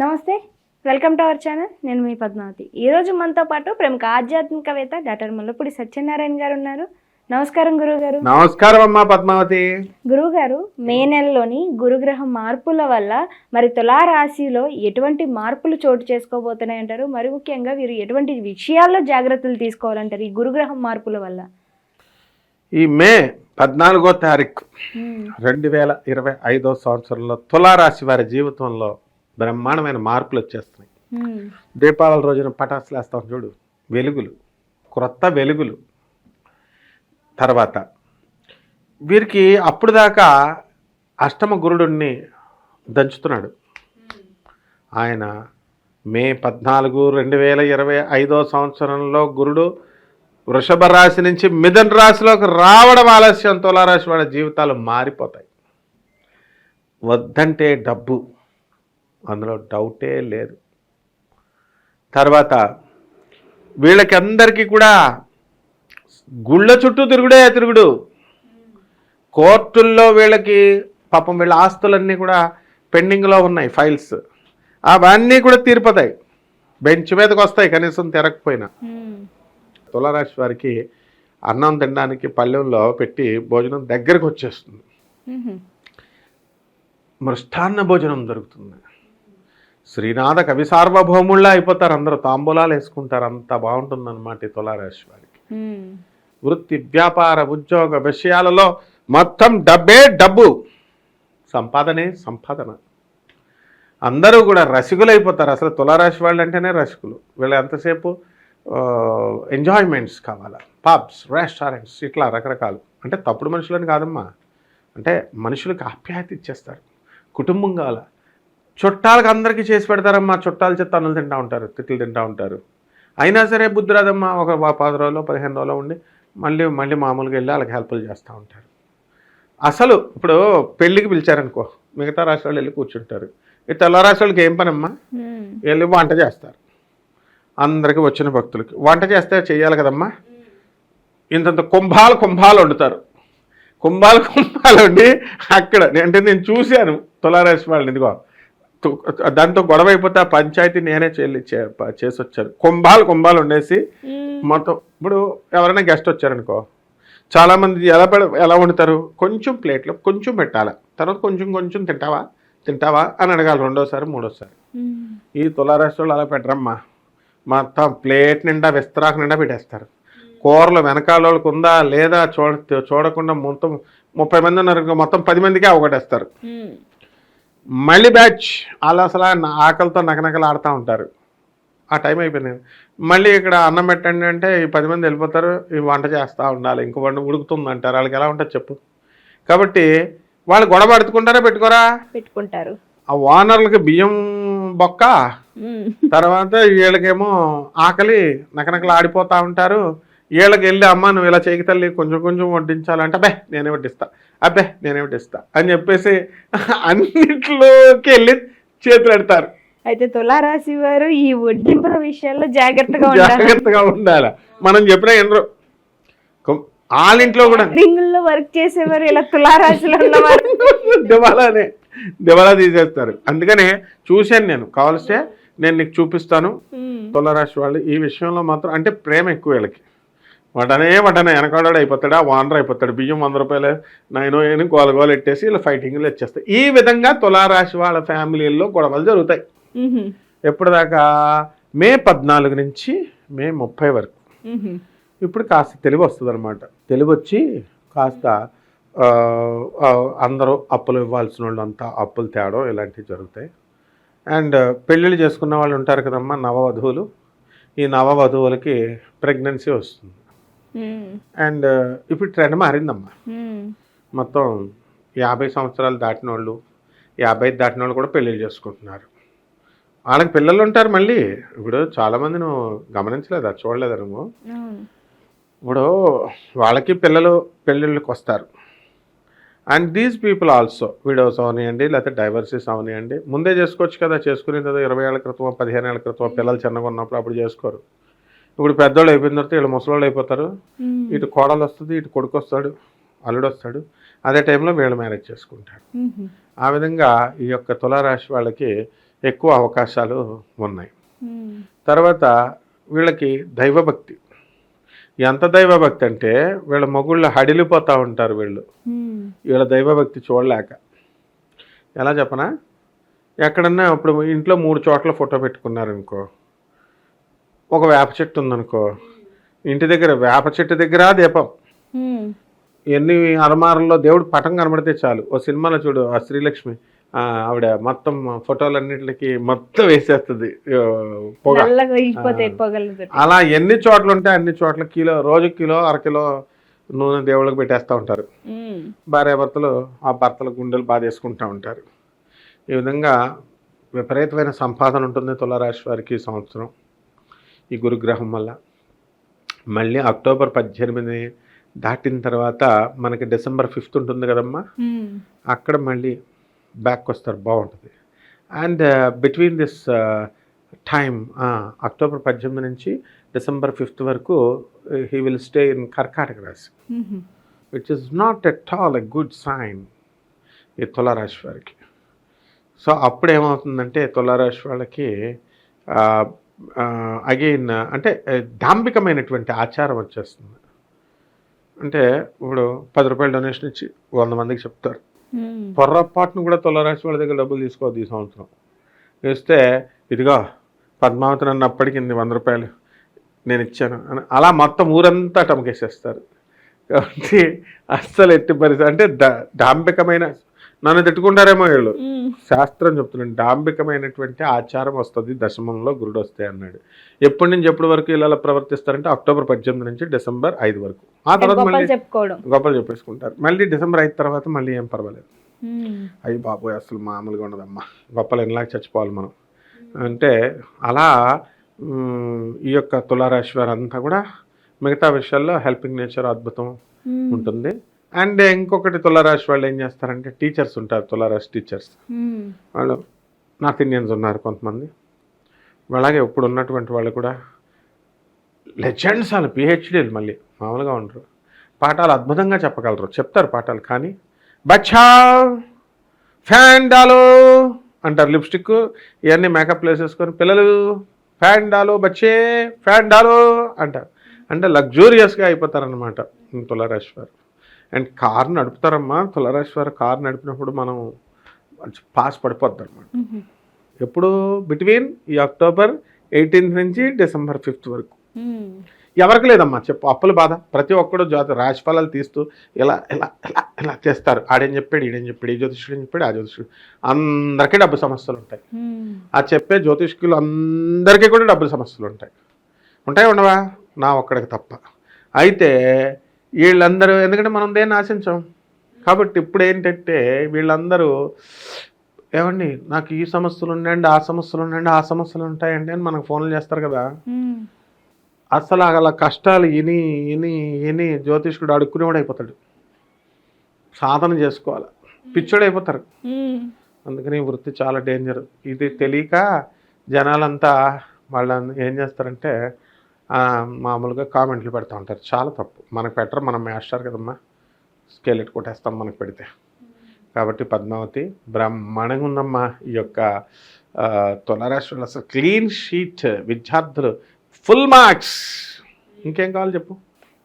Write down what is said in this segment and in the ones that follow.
నమస్తే welcome to our channel. నేను మీ పద్మావతి. ఈరోజు మనతో పాటు ప్రముఖ ఆధ్యాత్మికవేత్త డాక్టర్ ముల్లపూడి సత్యనారాయణ గారు ఉన్నారు. నమస్కారం గురువు గారు నమస్కారం అమ్మా పద్మావతి. గురువు గారు మే నెలలోని గురుగ్రహం మార్పుల వల్ల మరి తులా రాశిలో ఎటువంటి మార్పులు చోటు చేసుకోబోతున్నాయి అంటారు? మరి ముఖ్యంగా వీరు ఎటువంటి విషయాల్లో జాగ్రత్తలు తీసుకోవాలంటారు ఈ గురుగ్రహం మార్పుల వల్ల? ఈ మే పద్నాలుగో తారీఖు. రెండు వేల ఇరవై ఐదో సంవత్సరంలో తులారాశి వారి జీవితంలో బ్రహ్మాండమైన మార్పులు వచ్చేస్తున్నాయి. దీపావళి రోజున పటాసులు వేస్తాం చూడు వెలుగులు క్రొత్త వెలుగులు. తర్వాత వీరికి అప్పుడు దాకా అష్టమ గురుడుని దంచుతున్నాడు. ఆయన మే పద్నాలుగు రెండు వేల ఇరవై ఐదో సంవత్సరంలో గురుడు వృషభ రాశి నుంచి మిథున రాశిలోకి రావడం ఆలస్యం. తులారాశి వాళ్ళ జీవితాలు మారిపోతాయి. వద్దంటే డబ్బు. అందులో డౌటే లేదు. తర్వాత వీళ్ళకి అందరికీ కూడా గుళ్ళ చుట్టూ తిరుగుడే తిరుగుడు. కోర్టుల్లో వీళ్ళకి పాపం వీళ్ళ ఆస్తులన్నీ కూడా పెండింగ్లో ఉన్నాయి ఫైల్స్. అవన్నీ కూడా తీరిపోతాయి. బెంచ్ మీదకి వస్తాయి కనీసం తిరగకపోయినా. తులారాశి వారికి అన్నం తినడానికి పళ్ళెంలో పెట్టి భోజనం దగ్గరకు వచ్చేస్తుంది. మృష్టాన్న భోజనం దొరుకుతుంది. శ్రీనాథ కవి సార్వభౌముళ్ళ అయిపోతారు అందరూ. తాంబూలాలు వేసుకుంటారు. అంత బాగుంటుందన్నమాట ఈ తులారాశి వారికి. వృత్తి వ్యాపార ఉద్యోగ విషయాలలో మొత్తం డబ్బే డబ్బు. సంపాదనే సంపాదన. అందరూ కూడా రసికులు అయిపోతారు అసలు తులారాశి వాళ్ళు అంటేనే రసికులు. వీళ్ళు ఎంతసేపు ఎంజాయ్మెంట్స్ కావాలా? పబ్స్ రెస్టారెంట్స్ ఇట్లా రకరకాలు. అంటే తప్పుడు మనుషులని కాదమ్మా. అంటే మనుషులకు ఆప్యాయత ఇచ్చేస్తారు. కుటుంబం కావాల? చుట్టాలకు అందరికీ చేసి పెడతారమ్మా చుట్టాల చేత అన్నులు తింటూ ఉంటారు తిట్లు తింటూ ఉంటారు. అయినా సరే బుద్ధి రాదమ్మా ఒక పది రోజులు పదిహేను రోజులు ఉండి మళ్ళీ మళ్ళీ మామూలుగా వెళ్ళి వాళ్ళకి హెల్ప్లు చేస్తూ ఉంటారు. అసలు ఇప్పుడు పెళ్ళికి పిలిచారనుకో మిగతా రాష్ట్రాలు వెళ్ళి కూర్చుంటారు. ఈ తెల్ల రాష్ట్రాలకి ఏం పనమ్మా? మ్మ్. వెళ్ళి వంట చేస్తారు. అందరికి వచ్చిన భక్తులకి. వంట చేస్తే చెయ్యాలి కదమ్మా? ఇంతంత కుంభాలు కుంభాలు వండుతారు. కుంభాలు కుంభాలు వండి అక్కడ అంటే నేను చూశాను తులారాశి వాళ్ళని ఇదిగో. దాంతో గొడవ అయిపోతే ఆ పంచాయతీ నేనే చేసి వచ్చారు కుంభాలు కుంభాలు మ్మ్. మొత్తం ఇప్పుడు ఎవరైనా గెస్ట్ వచ్చారనుకో చాలామంది ఎలా పెడ ఎలా వండుతారు? కొంచెం ప్లేట్లో కొంచెం పెట్టాలి? తర్వాత కొంచెం కొంచెం తింటావా? తింటావా? అని అడగాలి రెండోసారి మూడోసారి. ఈ వాళ్ళు అలా పెట్టరమ్మా. మొత్తం ప్లేట్ నిండా విస్తరాకు నిండా పెట్టేస్తారు. కూరలు వెనకాల వాళ్ళకి ఉందా లేదా చూడ చూడకుండా మొత్తం ముప్పై మంది ఉన్నారు మొత్తం పది మందికి అవగొట్టేస్తారు. మళ్ళీ బ్యాచ్. వాళ్ళు అసలు ఆకలితో నకనకలు ఆడుతూ ఉంటారు. ఆ టైం అయిపోయింది. మళ్ళీ ఇక్కడ అన్నం పెట్టండి అంటే ఈ పది మంది వెళ్ళిపోతారు ఈ వంట చేస్తూ ఉండాలి. ఇంకో వంట ఉడుకుతుంది అంటారు వాళ్ళకి ఎలా ఉంటుంది చెప్పు. కాబట్టి వాళ్ళు గొడవ పడుతుకుంటారా పెట్టుకోరా? పెట్టుకుంటారు. ఆ ఓనర్లకి బియ్యం బొక్క. తర్వాత వీళ్ళకేమో ఆకలి నకనకలు ఆడిపోతూ ఉంటారు. వీళ్ళకి వెళ్ళి అమ్మ నువ్వు ఇలా చేయకి తల్లి కొంచెం కొంచెం వడ్డించాలంటే అబ్బే నేనే వడ్డిస్తా. అబ్బే నేనే వడ్డిస్తా. అని చెప్పేసి అన్నిట్లోకి వెళ్ళి చేతులు పెడతారు అయితే తులారాశి వారు ఈ వడ్డింపుల విషయాల్లో జాగ్రత్తగా జాగ్రత్తగా ఉండాలి. మనం చెప్పిన ఎన్నో వాళ్ళ ఇంట్లో కూడా. రింగుల్లో వర్క్ చేసేవారు ఇలా తులారాశిలో ఉన్నవారు. దివాలానే దివాలా తీసేస్తారు. అందుకనే చూశాను నేను. కావలిస్తే నేను నీకు చూపిస్తాను. తులరాశి వాళ్ళు ఈ విషయంలో మాత్రం అంటే ప్రేమ ఎక్కువ వీళ్ళకి. వటనే వటనే వెనకాడాడు అయిపోతాడు? ఆ వానర్ అయిపోతాడు. బియ్యం వంద రూపాయలు నైన్ అని గోల గోలు ఎట్టేసి ఇలా ఫైటింగ్లు వచ్చేస్తాయి. ఈ విధంగా తులారాశి వాళ్ళ ఫ్యామిలీల్లో గొడవలు జరుగుతాయి. మ్మ్. ఎప్పుడు దాకా మే పద్నాలుగు నుంచి మే ముప్పై వరకు. ఇప్పుడు కాస్త తెలివి వస్తుంది అనమాట తెలివి వచ్చి కాస్త అందరూ అప్పులు ఇవ్వాల్సిన వాళ్ళు అంతా అప్పులు తేడం ఇలాంటివి జరుగుతాయి. అండ్ పెళ్ళిళ్ళు చేసుకున్న వాళ్ళు ఉంటారు కదమ్మా నవవధువులు. ఈ నవవధువులకి ప్రెగ్నెన్సీ వస్తుంది. అండ్ ఇప్పుడు ట్రెండ్ మారిందమ్మా. మ్మ్. మొత్తం యాభై సంవత్సరాలు దాటిన వాళ్ళు యాభై దాటిన వాళ్ళు కూడా పెళ్ళిళ్ళు చేసుకుంటున్నారు. వాళ్ళకి పిల్లలు ఉంటారు మళ్ళీ. ఇప్పుడు చాలామంది నువ్వు గమనించలేదా చూడలేదా నువ్వు. ఇప్పుడు వాళ్ళకి పిల్లలు పెళ్ళిళ్ళకి వస్తారు. And these people also widows అవనివ్వండి లేకపోతే డైవర్సెస్ అవనివ్వండి ముందే చేసుకోవచ్చు కదా చేసుకునే కదా ఇరవై ఏళ్ళ క్రితం పదిహేను ఏళ్ళ క్రితం పిల్లలు చిన్నగా ఉన్నప్పుడు అప్పుడు చేసుకోరు. ఇప్పుడు పెద్దోళ్ళు అయిపోయిన తర్వాత వీళ్ళు ముసలోళ్ళు అయిపోతారు. ఇటు కోడలు వస్తుంది ఇటు కొడుకు వస్తాడు అల్లుడు వస్తాడు అదే టైంలో వీళ్ళు మ్యారేజ్ చేసుకుంటారు మ్మ్. ఆ విధంగా ఈ యొక్క తులారాశి వాళ్ళకి ఎక్కువ అవకాశాలు ఉన్నాయి. తర్వాత వీళ్ళకి దైవభక్తి ఎంత దైవభక్తి అంటే వీళ్ళ మొగుళ్ళు హడిలిపోతూ ఉంటారు వీళ్ళు. వీళ్ళ దైవభక్తి చూడలేక ఎలా చెప్పనా ఎక్కడన్నా ఇప్పుడు ఇంట్లో మూడు చోట్ల ఫోటో పెట్టుకున్నారనుకో ఒక వేప చెట్టు ఉందనుకో ఇంటి దగ్గర వేప చెట్టు దగ్గర దీపం. ఎన్ని అలమారల్లో దేవుడు పటం కనబడితే చాలు. ఓ సినిమాలో చూడు ఆ శ్రీలక్ష్మి ఆవిడ మొత్తం ఫోటోలన్నిటికి మొత్తం వేసేస్తుంది పొగ. అలా ఎన్ని చోట్ల ఉంటే అన్ని చోట్ల కిలో రోజు కిలో అరకిలో నూనె దేవుళ్ళకి పెట్టేస్తూ ఉంటారు. భార్యాభర్తలు ఆ భర్తల గుండెలు బాధేసుకుంటూ ఉంటారు. ఈ విధంగా విపరీతమైన సంపాదన ఉంటుంది తులారాశి వారికి సంవత్సరం. ఈ గురుగ్రహం వల్ల. మళ్ళీ అక్టోబర్ పద్దెనిమిది దాటిన తర్వాత మనకి డిసెంబర్ ఫిఫ్త్ ఉంటుంది కదమ్మా. అక్కడ మళ్ళీ బ్యాక్ వస్తారు బాగుంటుంది. And between this time October పద్దెనిమిది నుంచి డిసెంబర్ ఫిఫ్త్ వరకు he will stay in Karkataka rashi. Which is not at all a good sign ఈ తులారాశి వారికి. సో అప్పుడు ఏమవుతుందంటే తులారాశి వాళ్ళకి అగైన్ అంటే ఆ, డాంబికమైనటువంటి ఆచారం వచ్చేస్తుంది. అంటే ఇప్పుడు పది రూపాయలు డొనేషన్ ఇచ్చి వంద మందికి చెప్తారు. పొర్రపాటును కూడా తులారాశి వాళ్ళ దగ్గర డబ్బులు తీసుకోవద్దు ఈ సంవత్సరం. ఇస్తే ఇదిగో పద్మావతి నన్ను అప్పటికింది వంద రూపాయలు నేను ఇచ్చాను అని అలా మొత్తం ఊరంతా టమకేసేస్తారు. కాబట్టి అస్సలు ఎట్టి పరిస్థితి అంటే డాంబికమైన నన్ను తిట్టుకుంటారేమో వీళ్ళు. శాస్త్రం చెప్తున్నాను డాంబికమైనటువంటి ఆచారం వస్తుంది దశమంలో గురుడు వస్తాయి అన్నాడు. ఎప్పటి నుంచి ఎప్పటి వరకు ఇలా ప్రవర్తిస్తారంటే అక్టోబర్ పద్దెనిమిది నుంచి డిసెంబర్ ఐదు వరకు. ఆ తర్వాత గొప్పలు మళ్ళీ గొప్పలు చెప్పేసుకుంటారు. మళ్ళీ డిసెంబర్ ఐదు తర్వాత మళ్ళీ ఏం పర్వాలేదు. అయ్యి బాబోయ్ అసలు మామూలుగా ఉండదమ్మా. గొప్పలు ఎన్నిలాగా చచ్చిపోవాలి మనం. అంటే అలా ఈ యొక్క తులారాశి వారంతా కూడా మిగతా విషయాల్లో హెల్పింగ్ నేచర్ అద్భుతం. ఉంటుంది. అండ్ ఇంకొకటి తులారాశి వాళ్ళు ఏం చేస్తారంటే టీచర్స్ ఉంటారు తులారాశి టీచర్స్. వాళ్ళు నార్త్ ఇండియన్స్ ఉన్నారు కొంతమంది. అలాగే ఇప్పుడు ఉన్నటువంటి వాళ్ళు కూడా లెజెండ్స్ వాళ్ళు పిహెచ్డీలు మళ్ళీ మామూలుగా ఉండరు. పాఠాలు అద్భుతంగా చెప్పగలరు చెప్తారు పాఠాలు కానీ బచ్చా ఫ్యాన్ డాలో అంటారు లిప్స్టిక్ ఇవన్నీ మేకప్ వేసేసుకొని పిల్లలు ఫ్యాన్ డాలో బచ్చే ఫ్యాన్ డాలో అంటారు. అంటే లగ్జూరియస్గా అయిపోతారనమాట తులారాశి వారు. అండ్ కార్ నడుపుతారమ్మా. తులారాశి వారు కార్ నడిపినప్పుడు మనం మంచి పాస్ పడిపోద్ది అనమాట. ఎప్పుడు బిట్వీన్ ఈ అక్టోబర్ ఎయిటీన్త్ నుంచి డిసెంబర్ ఫిఫ్త్ వరకు. ఎవరికి లేదమ్మా చెప్పు. అప్పుల బాధ. ప్రతి ఒక్కడు జాతి రాశి ఫలాలు తీస్తూ ఇలా ఇలా ఇలా ఇలా చేస్తారు. ఆడేం చెప్పాడు ఈడేం చెప్పాడు ఈ జ్యోతిష్యుడు ఏం చెప్పాడు ఆ జ్యోతిష్యుడు. అందరికీ డబ్బు సమస్యలు ఉంటాయి. ఆ చెప్పే జ్యోతిష్కులు అందరికీ కూడా డబ్బుల సమస్యలు ఉంటాయి. ఉంటాయి ఉండవా? నా ఒక్కడికి తప్ప. అయితే వీళ్ళందరూ ఎందుకంటే మనం దేన్ని ఆశించాం? కాబట్టి ఇప్పుడు ఏంటంటే వీళ్ళందరూ ఏమండి నాకు ఈ సమస్యలు ఉన్నాయండి ఆ సమస్యలు ఉన్నాయండి ఆ సమస్యలు ఉంటాయండి అని మనకు ఫోన్లు చేస్తారు కదా. అసలు అలా కష్టాలు ఇని ఇని ఇని జ్యోతిష్కుడు అడుక్కునేవాడు అయిపోతాడు. సాధన చేసుకోవాలి. పిచ్చోడు అయిపోతారు. ఉమ్. అందుకని వృత్తి చాలా డేంజర్. ఇది తెలియక జనాలంతా వాళ్ళ ఏం చేస్తారంటే మామూలుగా కామెంట్లు పెడతా ఉంటారు. చాలా తప్పు. మనకు పెట్టరు మనం మేస్టర్ కదమ్మా. స్కేల్ కొట్టేస్తాం మనకు పెడితే. కాబట్టి పద్మావతి బ్రహ్మాండంగా ఉందమ్మా ఈ యొక్క తులారాశులు అసలు క్లీన్ షీట్ విద్యార్థులు ఫుల్ మార్క్స్. ఇంకేం కావాలి చెప్పు?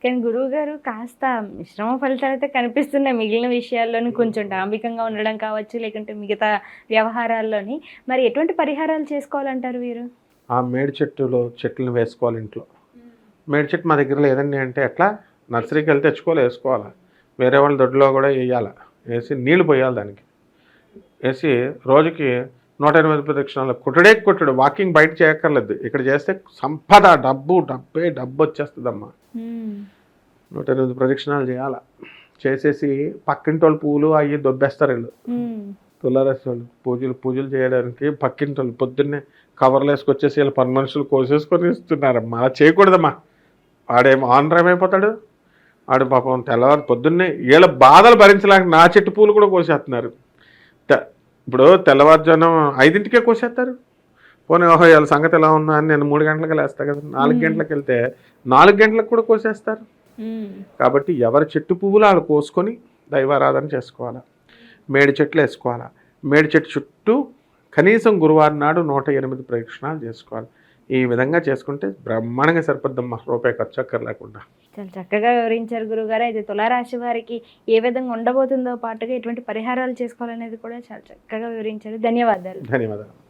కానీ గురువు గారు కాస్త మిశ్రమ ఫలితాలు అయితే కనిపిస్తున్నాయి మిగిలిన విషయాల్లోని. కొంచెం డాంబికంగా ఉండడం కావచ్చు లేకుంటే మిగతా వ్యవహారాల్లోని. మరి ఎటువంటి పరిహారాలు చేసుకోవాలంటారు వీరు? ఆ మేడి చెట్టులో చెట్లను వేసుకోవాలి ఇంట్లో. మేడి చెట్టు మా దగ్గర లేదండి అంటే ఎట్లా? నర్సరీకి వెళ్తే తెచ్చుకోవాలి వేసుకోవాలి? వేరే వాళ్ళ దొడ్లో కూడా వేయాలి? వేసి నీళ్ళు పోయాలి దానికి. వేసి రోజుకి నూట ఎనిమిది ప్రదక్షిణాలు. కుట్టుడే కుట్టుడు వాకింగ్ బయట చేయక్కర్లేదు. ఇక్కడ చేస్తే సంపద డబ్బు డబ్బే డబ్బు వచ్చేస్తుందమ్మా. నూట ఎనిమిది ప్రదక్షిణాలు చేయాలి? చేసేసి పక్కింటి వాళ్ళు పూలు అవి దొబ్బేస్తారు వీళ్ళు. తులారాశి వాళ్ళు పూజలు పూజలు చేయడానికి పక్కింటి వాళ్ళు పొద్దున్నే కవర్లు వేసుకొచ్చేసి వీళ్ళు పని మనుషులు కోసేసుకొని ఇస్తున్నారమ్మా. అలా చేయకూడదమ్మా. వాడేమో ఆంధ్ర ఏమైపోతాడు వాడు పాపం తెల్లవారు పొద్దున్నే వీళ్ళ బాధలు భరించలేక నా చెట్టు పూలు కూడా కోసేస్తున్నారు. తె- ఇప్పుడు తెల్లవారుజానం ఐదింటికే కోసేస్తారు. పోనీ ఓహో వీళ్ళ సంగతి ఎలా ఉన్నా అని నేను మూడు గంటలకు లేస్తా కదా. నాలుగు గంటలకు వెళ్తే నాలుగు గంటలకు కూడా కోసేస్తారు. కాబట్టి ఎవరి చెట్టు పువ్వులు వాళ్ళు కోసుకొని దైవారాధన చేసుకోవాలి? మేడి చెట్లు వేసుకోవాలి? మేడి చెట్టు చుట్టూ కనీసం గురువారం నాడు నూట ఎనిమిది ప్రదక్షిణాలు చేసుకోవాలి. ఈ విధంగా చేసుకుంటే బ్రహ్మాండంగా సరిపోద్దమ్మా. రూపాయి ఖర్చు అక్కర్లేకుండా. చాలా చక్కగా వివరించారు గురుగారు. అయితే తులారాశి వారికి ఏ విధంగా ఉండబోతుందో పాటుగా ఎటువంటి పరిహారాలు చేసుకోవాలనేది కూడా చాలా చక్కగా వివరించారు. ధన్యవాదాలు. ధన్యవాదాలు.